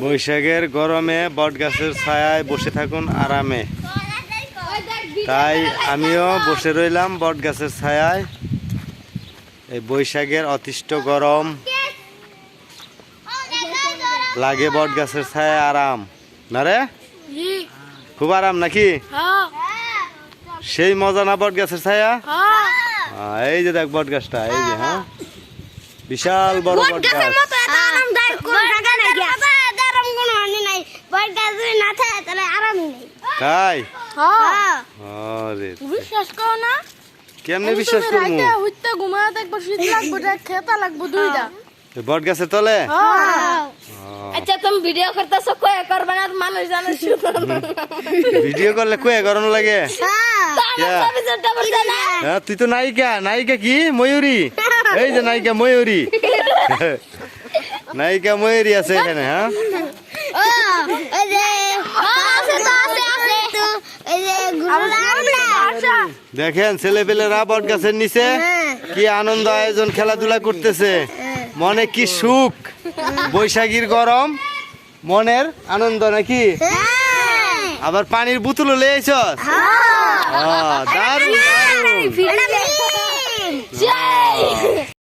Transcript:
বৈশাখের গরমে বট গাছের ছায়ায় বসে থাকুন আরামে। তাই আমিও বসে রইলাম বট গাছের ছায়ায়। এই বৈশাখের অতিষ্ঠ গরম লাগে বট গাছের ছায়ায় আরাম। না রে? খুব আরাম নাকি? সেই মজা না বট গাছের ছায়া এই যে দেখ বট গাছটা এই যে হ্যাঁ? বিশাল বড় বট গাছ তাই আরে বিশ্বাস করো না? কেমনে বিশ্বাস করব? হইতে ঘুমায় দেখব শীত লাগবো খেতা লাগবো দুইটা। বট গাছের তলে? আচ্ছা তুমি ভিডিও করতেছো কয়ে করবে না মানুষ জানে ভিডিও করলে কয়ে গরম লাগে? হ্যাঁ তুই তো নায়িকা। নায়িকা কি? ময়ূরী? এই যে নায়িকা ময়ূরী। নায়িকা ময়ূরী আছে এখানে হ্যাঁ? দেখেন ছেলেপেলেরা বট গাছের নিচে কি আনন্দ আয়োজন খেলাধুলা করতেছে। মনে কি সুখ? বৈশাখীর গরম মনের আনন্দ নাকি? আবার পানির বোতল লেয়েছ? দারুণ। দারুণ জয়!